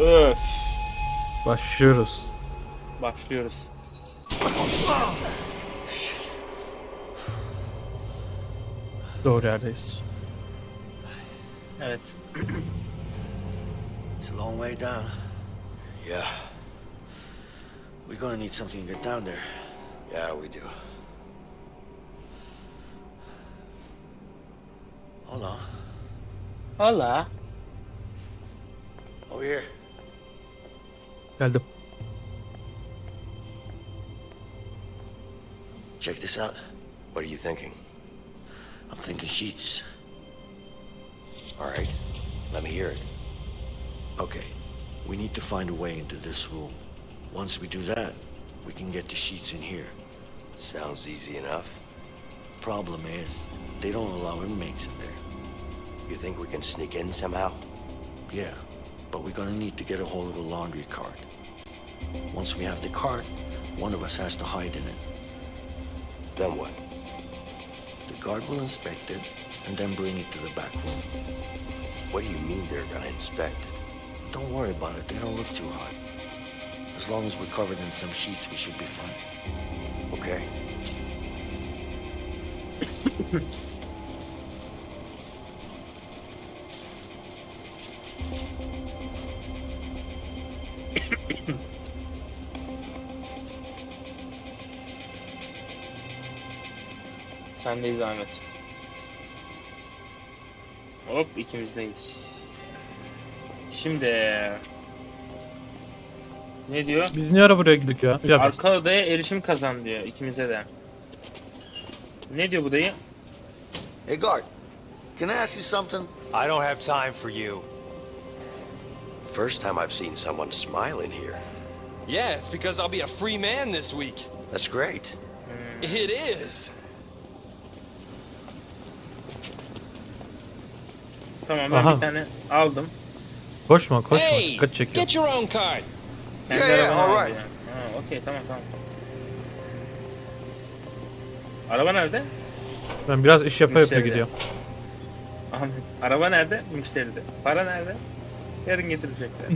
Öf. Başlıyoruz. Başlıyoruz. Doğru yerdeyiz. Evet. It's a long way down. Yeah. We're gonna need something to get down there. Yeah, we do. Hold on. Hala. Over here. Geldim. Check this out. What are you thinking? I'm thinking sheets. All right. Let me hear it. Okay. We need to find a way into this room. Once we do that, we can get the sheets in here. Sounds easy enough. Problem is, they don't allow inmates in there. You think we can sneak in somehow? Yeah, but we're gonna need to get a hold of a laundry cart. Once we have the cart, one of us has to hide in it. Then what? The guard will inspect it and then bring it to the back room. What do you mean they're gonna inspect it? Don't worry about it. They don't look too hard. As long as we're covered in some sheets, we should be fine. Okay. Sendeyiz Ahmet. Hop ikimizdeyiz. Şimdi ne diyor? Biz niye ara buraya gidik ya? Ya Arka odaya erişim kazan diyor ikimize de. Ne diyor bu dayı? Hey, guard. Can I ask you something? I don't have time for you. First time I've seen someone smile in here. Yeah, it's because I'll be a free man this week. That's great. It is. Tamam ben Aha. bir tane aldım. koşma koşma. Hey, Dikkat çekiyor. get your own card. Kendi Yeah, yeah, arabana aldı alright. yani. Ha, okey tamam tamam. Araba nerede? Ben biraz iş yapa yapa Müşteride. gidiyorum. Ahmet. Araba nerede? Müşteride. Para nerede? Yarın getirecekler.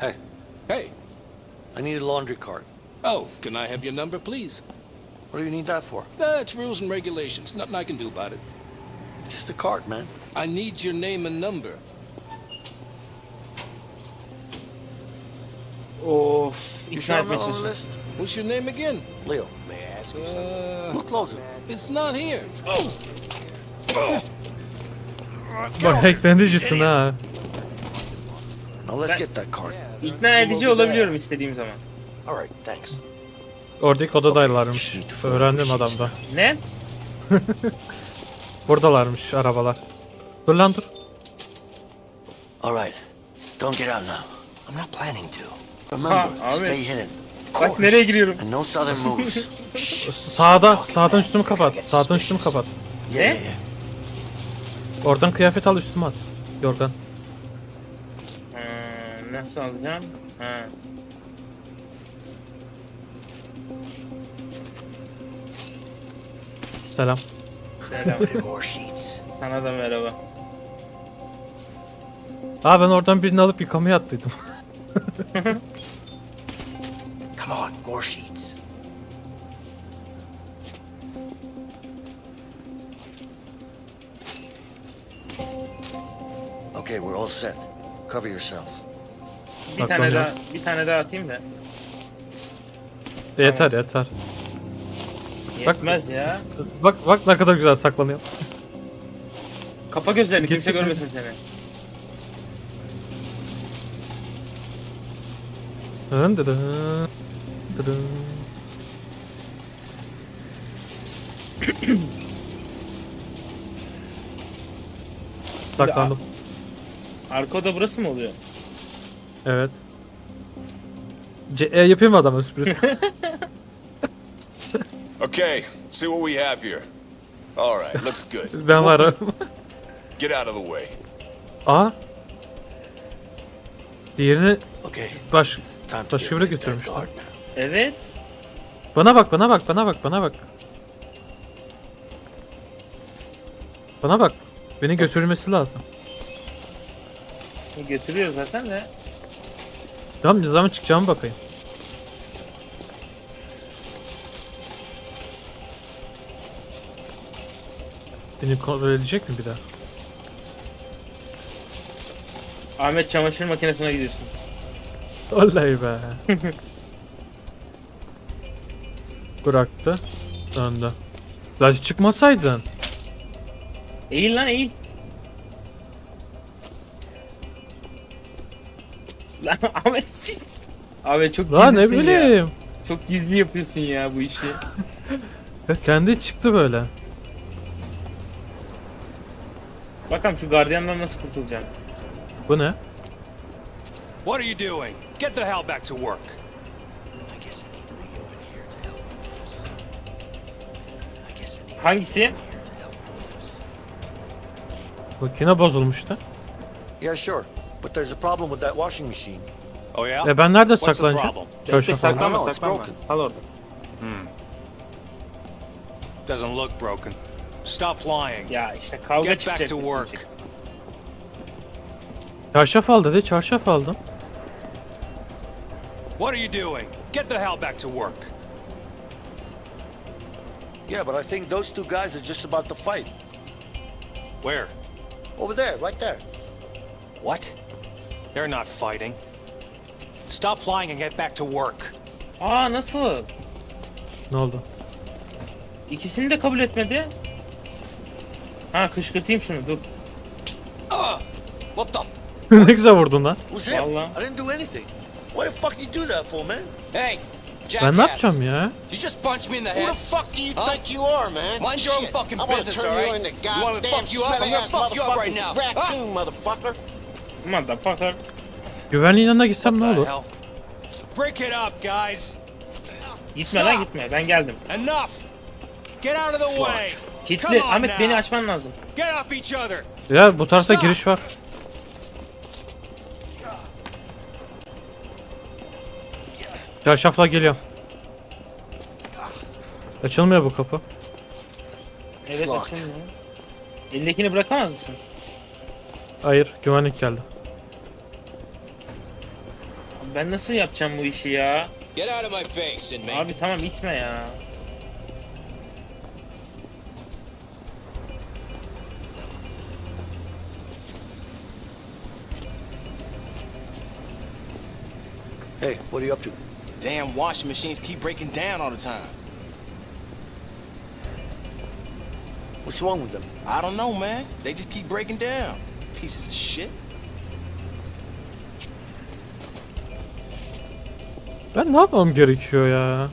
Hey, Hey, I need a laundry cart. oh, can I have your number, please? What do you need that for? Uh, it's rules and regulations. Nothing I can do about it. Just a cart, man. I need your name and number. of. You İkna sure I'm etmeye not on the çalışıyorum. list? What's your name again? Leo, may I ask you something? Uh, Look closer. it's not here. Bak hacklenicisin ha. Now let's get that cart. İkna edici olabiliyorum istediğim zaman. All right, thanks. Oradaki odadaylarmış. Öğrendim adamdan. Ne? Buradalarmış arabalar. Dur lan dur. All right, don't get out now. I'm not planning to. Remember, Ha, abi. stay hidden. Bak nereye giriyorum? And no sudden moves. Sağda, sağdan üstümü kapat. Sağdan üstümü kapat. yeah, yeah, yeah. Oradan kıyafet al üstüme at. Yorgan. Ha, nasıl alacağım? Ha. Selam. Selam. More sheets. Sana da merhaba. Aa ben oradan birini alıp yıkamaya attıydım. Come on, more sheets. Okay, we're all set. Cover yourself. Bir tane daha bir tane daha atayım da. yeter yeter. Bak, Yetmez ya. Bak bak ne kadar güzel saklanıyor. Kapa gözlerini Git, kimse görmesin seni. Dın dı dın, dı dın. Saklandım. Arka oda burası mı oluyor? Evet. C e, yapayım mı adama sürpriz? Okay, see what we have here. All right, looks good. ben varım. Get out of the way. Aa. Diğerini Okay, baş time to başka get biri rid of that götürmüştü. guard. Evet. Bana bak, bana bak, bana bak, bana bak. Bana bak. Beni götürmesi lazım. Götürüyor zaten de. Tamam ne zaman çıkacağımı bakayım. Beni kontrol edecek mi bir daha? Ahmet çamaşır makinesine gidiyorsun. Olay be. Bıraktı. Döndü. Lan çıkmasaydın. Eğil lan eğil. Lan Ahmet. Ahmet çok Lan ne gizlisin ya. bileyim. Çok gizli yapıyorsun ya bu işi. Kendi çıktı böyle. Bakalım şu gardiyandan nasıl kurtulacağım. Bu ne? What are you doing? Get the hell back to work. I guess I need Leo in here to help me with this. I guess I need Hangisi? Makine bozulmuştu. Yeah, sure. But there's a problem with that washing machine. Oh yeah? E ben nerede What's the saklanacağım? problem? Çarşaf saklanma saklanma. Kal orada. Doesn't look broken. Stop lying. Ya işte kavga Get çıkacak. back to bizim work. için. Çarşaf al dedi. Çarşaf aldım. What are you doing? Get the hell back to work. Yeah, but I think those two guys are just about to fight. Where? Over there, right there. What? They're not fighting. Stop lying and get back to work. Aa nasıl? Ne oldu? İkisini de kabul etmedi. Ha kışkırtayım şunu dur. What the? ne güzel vurdun lan. Him? Wallah. I didn't do anything. What the fuck you do that for, man? Hey, jackass. Ben ne yapacağım ya? You just punched me in the Who head. the fuck do you Huh? think you are, man? Mind your own Shit, fucking I wanna business, turn all you into You want me to goddamn fuck you up? I'm smelly gonna ass fuck you up right motherfucking now. raccoon, motherfucker. Motherfucker. Güvenliğin yanına gitsem ne olur? hell? Break it up, guys. Gitme lan Stop. gitme ben geldim. Enough. Get out of the way. On Ahmet beni açman lazım. Ya bu tarafta Stop. giriş var. Çarşafla geliyorum. Açılmıyor bu kapı. Evet locked. açılmıyor. Elindekini bırakamaz mısın? Hayır, güvenlik geldi. Ben nasıl yapacağım bu işi ya? Get out of my face, inmate. Abi tamam itme ya. Hey, what are you up to? Damn washing machines keep breaking down all the time. What's wrong with them? I don't know, man. They just keep breaking down. Pieces of shit. Ben ne yapmam gerekiyor ya?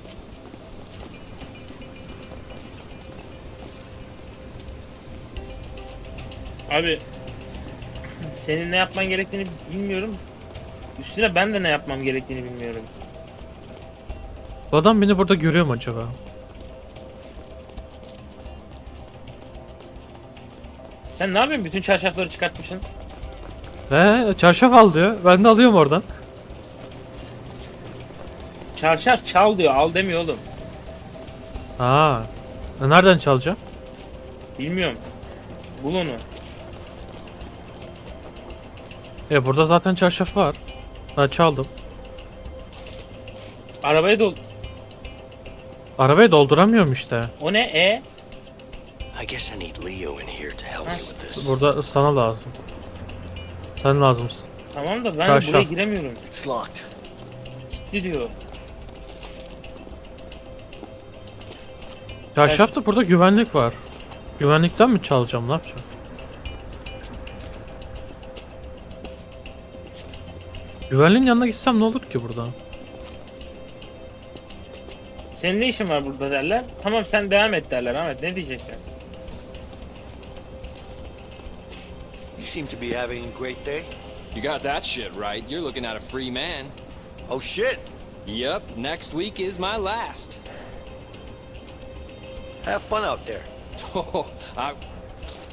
Abi senin ne yapman gerektiğini bilmiyorum. Üstüne ben de ne yapmam gerektiğini bilmiyorum. Bu adam beni burada görüyor mu acaba? Sen ne yapıyorsun? Bütün çarşafları çıkartmışsın. He, çarşaf al diyor. Ben de alıyorum oradan. Çarşaf çal diyor. Al demiyor oğlum. Ha. E, Nereden çalacağım? Bilmiyorum. Bul onu. E burada zaten çarşaf var. Ha çaldım. Arabaya dol. Arabayı dolduramıyorum işte. O ne? E? I guess I need Leo in here to help me with this. Burada sana lazım. Sen lazımsın. Tamam da ben Çarşaf. buraya giremiyorum. It's locked. Gitti diyor. Çarşafta burada güvenlik var. Güvenlikten mi çalacağım? Ne yapacağım? Güvenliğin yanına gitsem ne olur ki burada? Senin ne işin var burada derler. Tamam sen devam et derler Ahmet. Ne diyecekler? You seem to be having a great day. You got that shit right. You're looking at a free man. Oh shit! Yep, next week is my last. Have fun out there. Oh, I,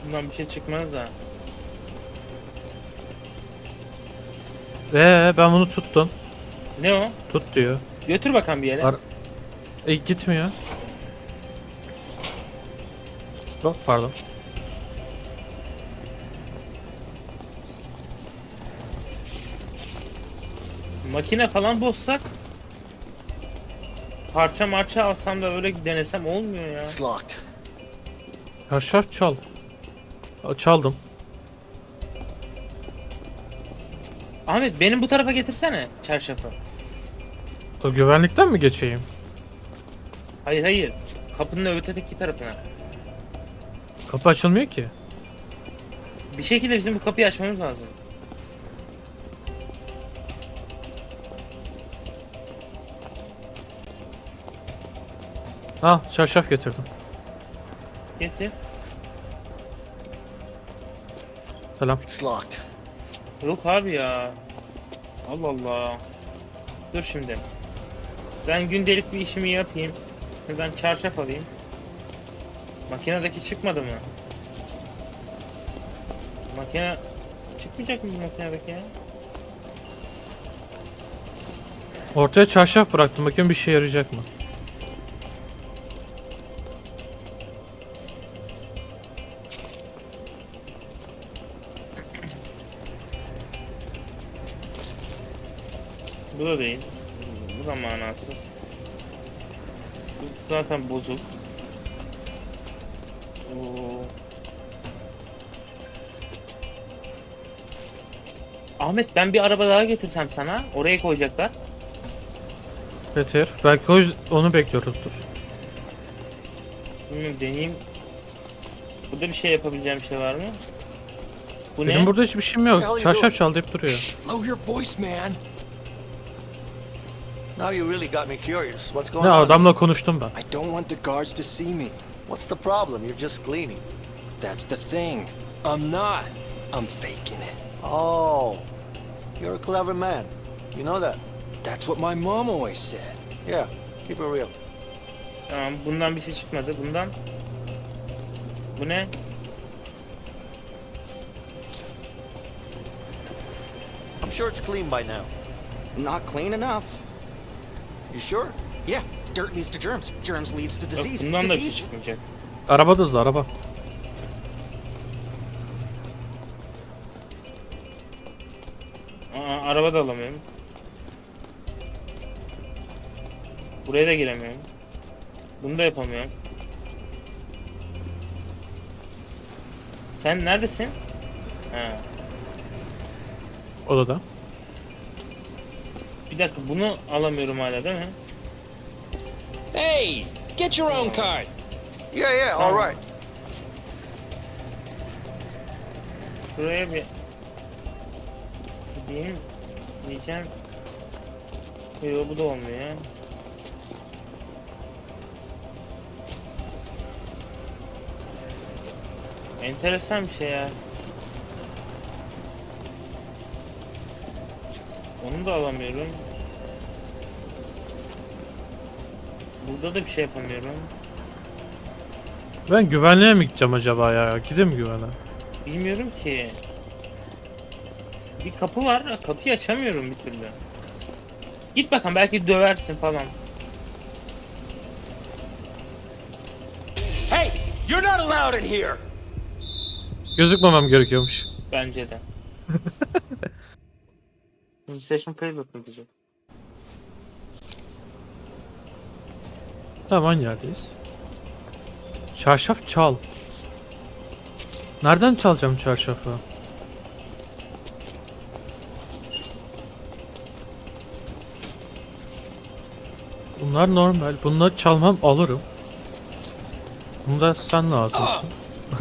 Bundan bir şey çıkmaz da. Ee ben bunu tuttum. Ne o? Tut diyor. Götür bakalım bir yere. Ar e, gitmiyor. Yok pardon. Makine falan bozsak parça marça alsam da öyle denesem olmuyor ya. It's locked. Her çal. Çaldım. Ahmet benim bu tarafa getirsene çarşafı. O güvenlikten mi geçeyim? Hayır hayır. Kapının ötedeki tarafına. Kapı açılmıyor ki. Bir şekilde bizim bu kapıyı açmamız lazım. Ha çarşaf getirdim. Getir. Selam. It's locked. Yok abi ya. Allah Allah. Dur şimdi. Ben gündelik bir işimi yapayım. Şuradan çarşaf alayım. Makinedeki çıkmadı mı? Makine çıkmayacak mı makinedeki ya? Ortaya çarşaf bıraktım. Bakayım bir şey yarayacak mı? Bu da değil. Bu da manasız. Bu zaten bozuk. Oo. Ahmet ben bir araba daha getirsem sana. Oraya koyacaklar. Getir. Belki o yüz- onu bekliyoruzdur. Bilmiyorum deneyeyim. Burada bir şey yapabileceğim bir şey var mı? Bu Benim ne? burada hiçbir şeyim yok. Çarşaf çal deyip duruyor. Lower your voice, man. Now you really got me curious. What's going Ne on? adamla konuştum ben. I don't want the guards to see me. What's the problem? You're just cleaning. That's the thing. I'm not. I'm faking it. Oh, you're a clever man. You know that? That's what my mom always said. Yeah. Keep it real. Tamam bundan bir şey çıkmadı. Bundan. Bu ne? I'm sure it's clean by now. Not clean enough. You sure? Yeah, dirt leads to germs. Germs leads to disease. bundan da bir şey disease. çıkmayacak. Araba da hızlı araba. Aa, araba da alamıyorum. Buraya da giremiyorum. Bunu da yapamıyorum. Sen neredesin? Ha. Odada. Bir dakika bunu alamıyorum hala değil mi? Hey, get your own card. Yeah, yeah. All right. Buraya bir gideyim diyeceğim. Yok bu da olmuyor. Enteresan bir şey ya. Onu da alamıyorum. Burada da bir şey yapamıyorum. Ben güvenliğe mi gideceğim acaba ya? Gideyim mi güvenliğe? Bilmiyorum ki. Bir kapı var. Kapıyı açamıyorum bir türlü. Git bakalım belki döversin falan. Hey, you're not allowed in here. Gözükmemem gerekiyormuş. Bence de. Session failed mı diyecek? Tamam aynı yerdeyiz. Çarşaf çal. Nereden çalacağım çarşafı? Bunlar normal. Bunları çalmam alırım. Bunda sen lazımsın.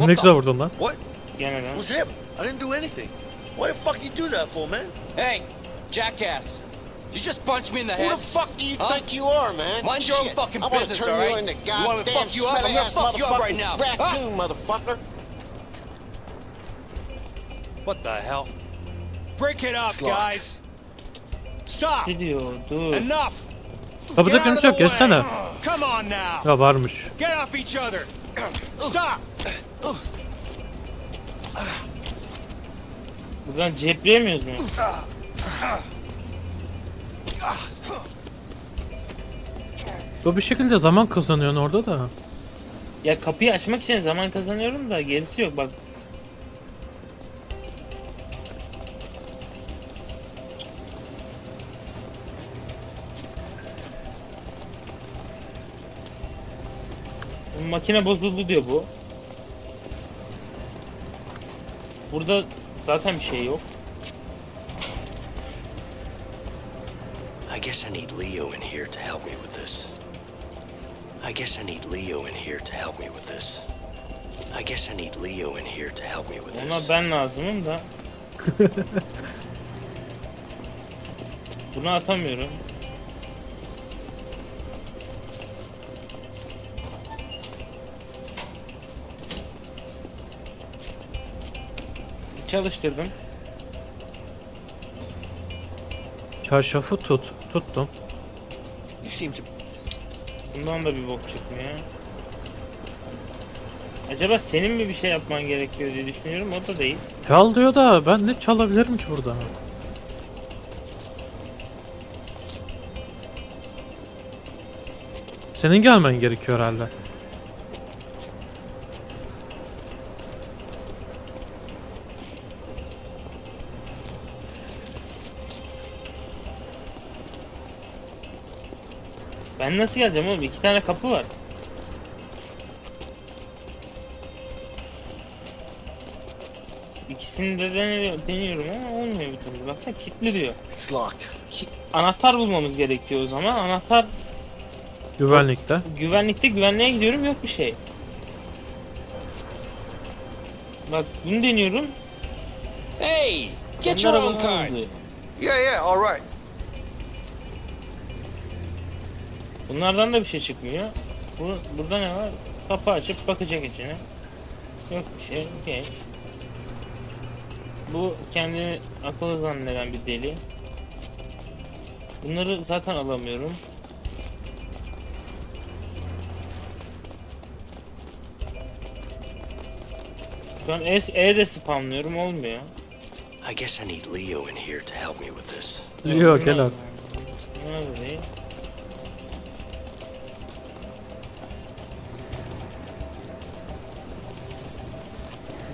ne güzel vurdun lan. What? Gene. It was him. I didn't do anything. Why the fuck you do that for, man? Hey, jackass. You just punched me in the Who head. the fuck do you Huh? think you are, man? Mind your own Shit, fucking I wanna business, all you right? into You want me to fuck you up? I'm gonna fuck you up right now. Huh? Raccoon, motherfucker. What the hell? Break it up, locked. guys. Stop. Gidiyor dur. Enough. Kapıda kimse yok. Geçsene. Come on now. Ya varmış. Get off each other. Stop. Buradan cepleyemiyoruz mu? Bu bir şekilde zaman kazanıyorsun orada da. Ya kapıyı açmak için zaman kazanıyorum da gerisi yok bak. Makine bozuldu diyor bu. Burada zaten bir şey yok. Guess I need Leo in here to help me with this. I guess I need Leo in here to help me with this. I guess I need Leo in here to help me with Ona this. ben lazımım da. Bunu atamıyorum. Çalıştırdım. Çarşafı tut. Tuttum. You seem to Bundan da bir bok çıkmıyor. Acaba senin mi bir şey yapman gerekiyor diye düşünüyorum. O da değil. Çal diyor da ben ne çalabilirim ki burada? Senin gelmen gerekiyor herhalde. Ben nasıl geleceğim oğlum? İki tane kapı var. İkisini de deniyor- deniyorum ama olmuyor bir türlü. Baksana kilitli diyor. It's locked. Ki- Anahtar bulmamız gerekiyor o zaman. Anahtar Güvenlikte. güvenlikte güvenliğe gidiyorum yok bir şey. Bak bunu deniyorum. Hey, get your own card. oluyor. Yeah, yeah, all right. Bunlardan da bir şey çıkmıyor. Bu, burada ne var? Kapı açıp bakacak içine. Yok bir şey. Geç. Bu kendini akıllı zanneden bir deli. Bunları zaten alamıyorum. An E, e de spamlıyorum olmuyor. I guess I need Leo in here to help me with this. Yok gel artık. Ne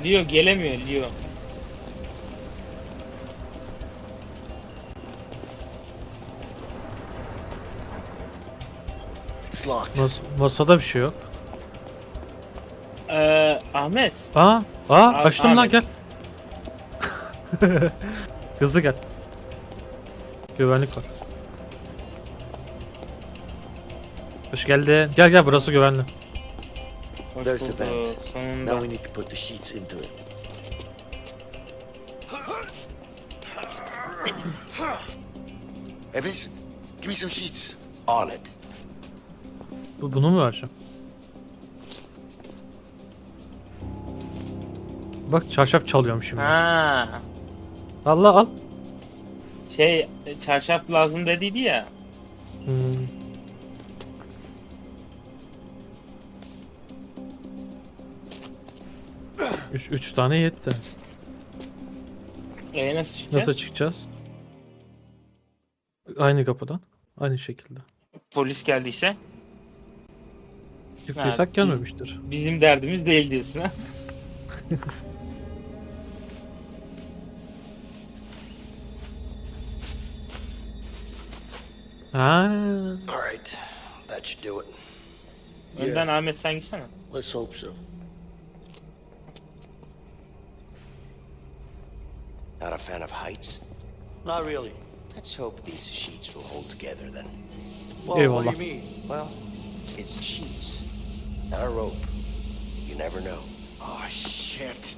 Leo gelemiyor Leo. It's locked. Mas masada bir şey yok. Ee, Ahmet. Aa, aa Abi- açtım lan abi. gel. Hızlı gel. Güvenlik var. Hoş geldin. Gel gel burası güvenli. Hoş There's the bulduk. vent. Sonunda. Now we need to put the sheets into it. Evans, give me some sheets. On it. Bu, bunu mu vereceğim? Bak çarşaf çalıyorum şimdi. Ha, Allah al. şey çarşaf lazım dediydi ya. Hmm. Üç, üç tane yetti. E nasıl çıkacağız? Nasıl çıkacağız? Aynı kapıdan. Aynı şekilde. Polis geldiyse Çıktıysak biz- gelmemiştir. bizim derdimiz değil diyorsun ha. Ha. All right. That should do it. Önden Ahmet sen gitsene. Let's hope so. Not a fan of heights? Not really. Let's hope these sheets will hold together then. Well, what do Eyvallah. you mean? Well, it's sheets, not a rope. You never know. Oh, shit.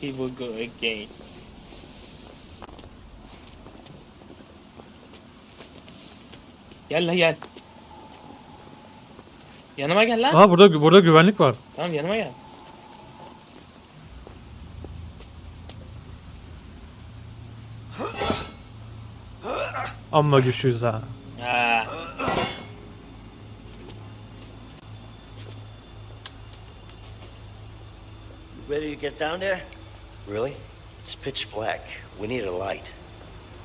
He will go again. Gel la gel. Yanıma gel lan. Aa burada burada güvenlik var. Tamam yanıma gel. Amma güçlüyüz ha. Ha. Ready to get down there? Really? It's pitch black. We need a light.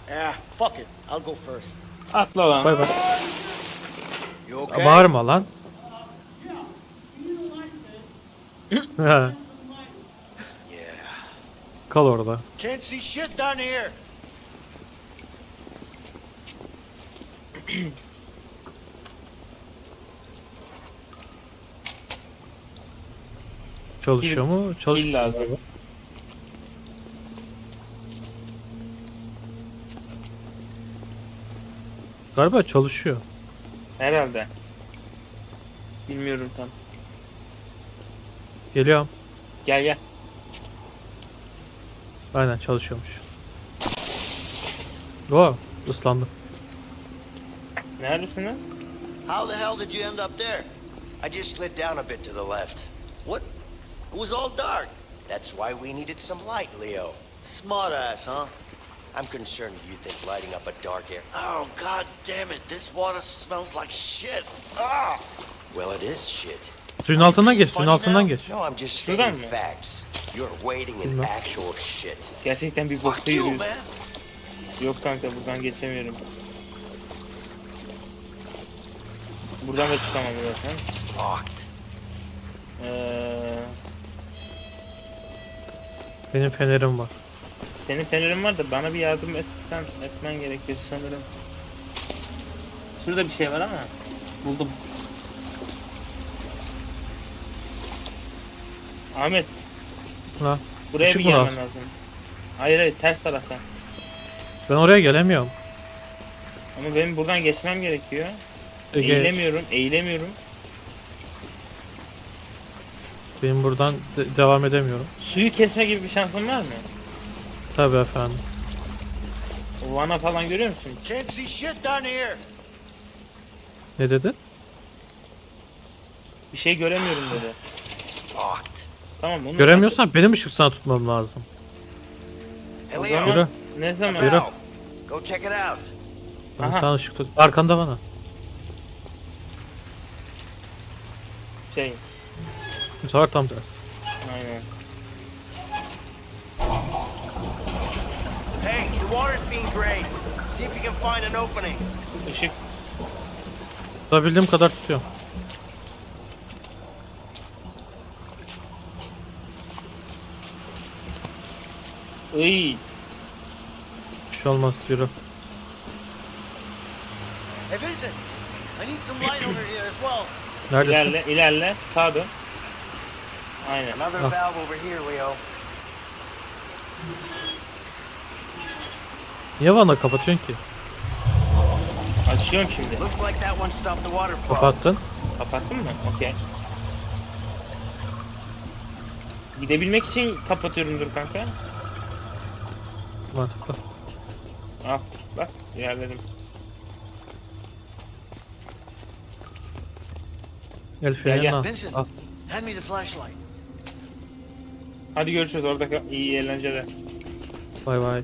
Ah, fuck it. I'll go first. Atla lan. Bay bay. You okay? Bağırma lan. Kal orada. Can't see shit down here. Çalışıyor mu? Pil Çalışmıyor. lazım. Galiba çalışıyor. Herhalde. Bilmiyorum tam. Geliyorum. Gel gel. Aynen çalışıyormuş. Oo, ıslandım. Neredesin lan? How the hell did you end up there? I just slid down a bit to the left. What? It was all dark. That's why we needed some light, Leo. Smart ass, huh? I'm concerned you think lighting up a dark area. Oh, god damn it. This water smells like shit. Ah! Well, it is shit. Suyun altından geç, suyun Funny altından now? geç. No, I'm just Şuradan stating facts. You're waiting in Bilmem. actual shit. Gerçekten bir Fuck bokta you, yürüyoruz. man. Yok kanka buradan geçemiyorum. Buradan da çıkamam zaten. Ee, Benim fenerim var. senin fenerin var da bana bir yardım etsen etmen gerekiyor sanırım. Şurada bir şey var ama buldum. Ahmet Ha. buraya Işık bir mı gelmen lazım? lazım. Hayır hayır ters taraftan. Ben oraya gelemiyorum. Ama benim buradan geçmem gerekiyor. Ege, Eğilemiyorum, eğilemiyorum. benim buradan de- devam edemiyorum. Suyu kesme gibi bir şansın var mı? Tabii efendim. O vana falan görüyor musun? Can't see shit down here. Ne dedi? Bir şey göremiyorum dedi. Locked. Tamam onu Göremiyorsan benim ışık sana tutmam lazım. Hey, O Leo, zaman Yürü. ne zaman? Yürü. go check it out. Ben Aha. sana ışık tut. Arkanda bana. Şey, Bu sefer tam tersi. aynen. Hey, the water's being drained. See if you can find an opening. Işık Tutabildiğim kadar tutuyorum. Iy, Bir şey olmaz yürü. Hey, Vincent, I need some light over here as well. Neredesin? ilerle, ilerle, sağa dön. Aynen. Another Ah. valve over here, Leo. Niye bana kapatıyorsun ki? Açıyorum şimdi. Looks like that one stopped the water flow. Kapattın. Kapattın mı? Okey. Gidebilmek için kapatıyorumdur kanka. Mantıklı. Al, bak ilerledim. El gel. freni al. Vincent, Al. hand me the flashlight. Hadi görüşürüz orada kal- iyi eğlenceler. Bay bay.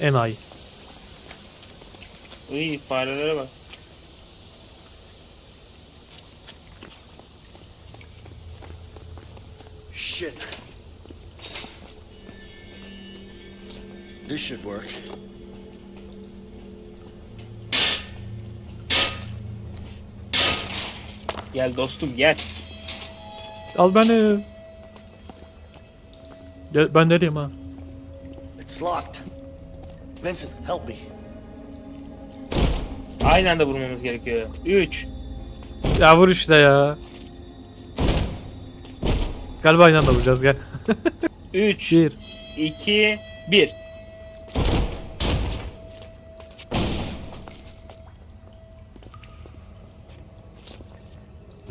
Enayi. Iy farelere bak. This should work. Gel dostum gel. Al beni. Gel, ben nereyim ha? It's locked. Vincent, help me. Aynı anda vurmamız gerekiyor. 3 Ya vur işte ya. Galiba aynı anda vuracağız gel. 3 Bir. 2 1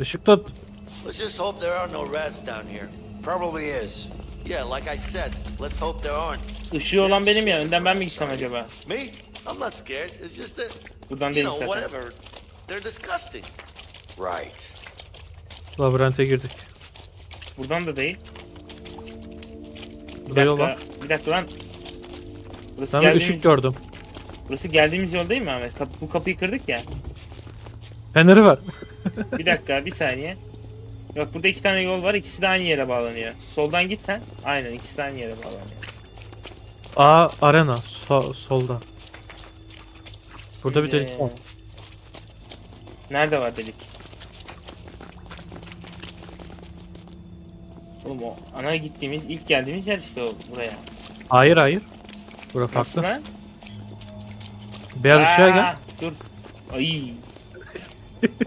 Işık tut. Let's just hope there are no rats down here. Probably is. Yeah, like I said, let's hope there aren't. Işığı olan benim ya. Önden ben mi gitsem acaba? Me? I'm not scared. It's just that, Buradan you değil know, zaten. whatever. They're disgusting. Right. Labirente girdik. Buradan da değil. Bir Burada yol dakika. Bir dakika lan. Burası Ben bir geldiğimiz, ışık gördüm. burası geldiğimiz yol değil mi Ahmet? Kap- bu kapıyı kırdık ya. Feneri ver. Bir dakika bir saniye. Yok burada iki tane yol var. ikisi de aynı yere bağlanıyor. Soldan gitsen. Aynen ikisi de aynı yere bağlanıyor. A arena so- solda. Burada bir delik var. Nerede var delik? Oğlum o ana gittiğimiz ilk geldiğimiz yer işte o buraya. Hayır hayır. Bura Nasıl farklı. lan? Beyaz ışığa gel. Aa, Dur. Ay.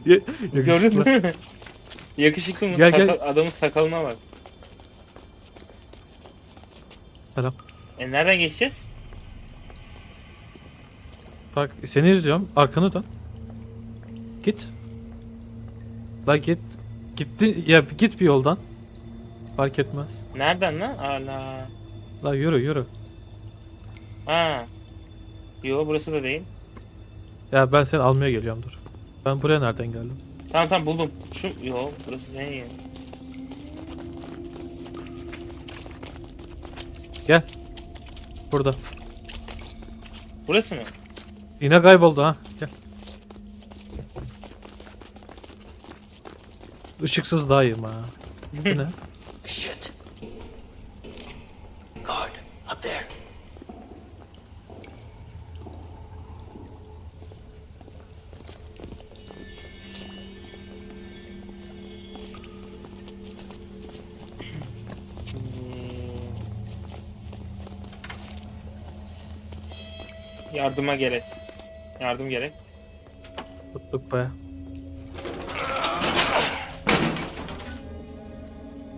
Yakışıklı. Gördün mü? Yakışıklı mı? Gel, gel. Sakal- adamın sakalına bak. Selam. E nereden geçeceğiz? Bak seni izliyorum. Arkanı dön. Git. Bak git. Gitti ya git bir yoldan. Fark etmez. Nereden lan? Ala. La yürü yürü. Ha. Yo burası da değil. Ya ben seni almaya geliyorum dur. Ben buraya nereden geldim? Tamam tamam buldum. Şu yo burası senin yerin. Gel. Burada. Burası mı? Yine kayboldu ha. Gel. Işıksız daha iyiyim ha. Bu ne? Shit. Guard, up there. Yardıma gerek. Yardım gerek. Tuttuk be.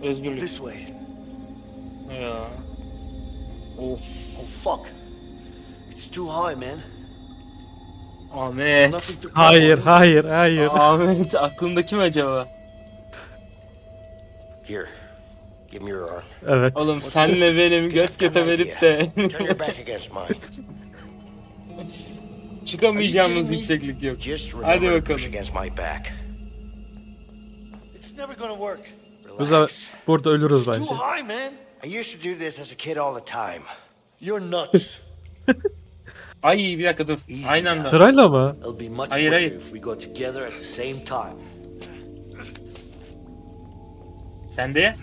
Özgürlük. This way. Ya. Of. Oh, fuck. It's too high, man. Ahmet. Nothing to climb Hayır on. hayır hayır. Ahmet aklında kim acaba? Here, give me your arm. Evet. Oğlum senle benim göt göte verip de Turn your back against mine. Çıkamayacağımız yükseklik yok. Just Hadi bakalım. against my back. It's never gonna work. Biz de burada ölürüz Too bence. high, man. I used to do this as a kid all the time. You're nuts. Ay bir dakika dur. Aynı anda. Sırayla mı? Hayır, hayır. if we go together at the same time. Sen de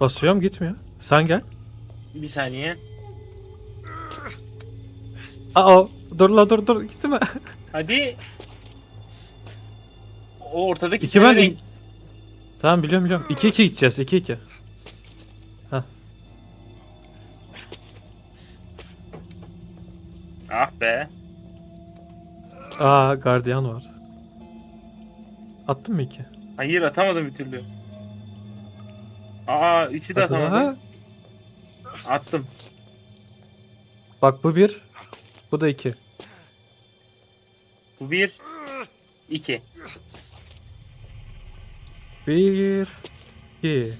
Basıyorum gitmiyor. Sen gel. bir saniye. Aa dur la dur dur gitme. Hadi. O ortadaki İki ben sinirle- Tamam biliyorum biliyorum. 2 2 gideceğiz 2 2. Ah be. Aa gardiyan var. Attın mı 2? Hayır atamadım bir türlü. Aa üçü de atamadım. Attım. Bak bu 1. Bu da 2. Bu bir. iki. 1 2.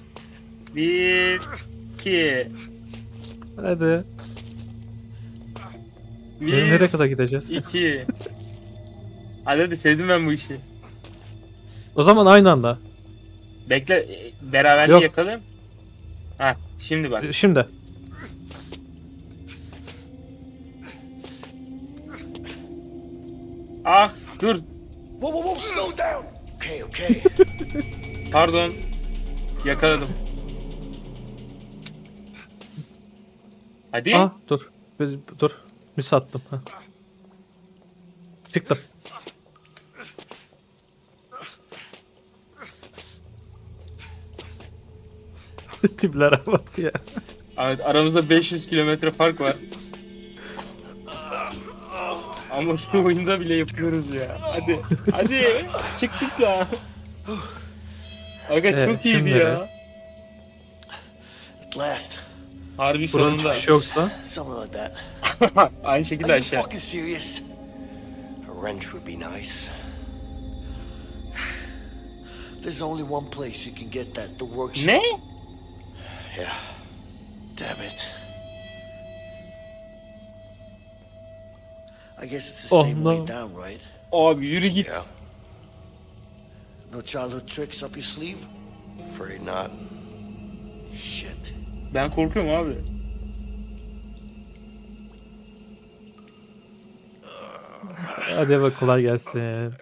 Bir. iki. Hadi. Bir. Nereye kadar gideceğiz? iki. Hadi hadi sevdim ben bu işi. O zaman aynı anda. Bekle beraberliği Yok. yakalım. Ha şimdi bak. Şimdi. Ah dur Whoa, whoa, whoa, slow down. Okay, okay. pardon. Yakaladım. Hadi. Aa dur. Biz, dur. Mis attım. Ha. Çıktım. Tiplere bak ya. Evet aramızda 500 kilometre fark var. Ama şu oyunda bile yapıyoruz ya. Hadi. Hadi. Çıktık ya. Aga Evet, çok iyiydi şimdi ya. At last. Harbi Buranın sonunda. çıkışı yoksa. Something like that. Aynı şekilde Are you aşağı. fucking serious? A wrench would be nice. There's only one place you can get that, the workshop. Ne? Yeah. Damn it. I guess it's the Oh, same no. way down, right? Abi yürü git. Yeah. No childhood tricks up your sleeve? Afraid not. Shit. Ben korkuyorum abi. Hadi bak kolay gelsin.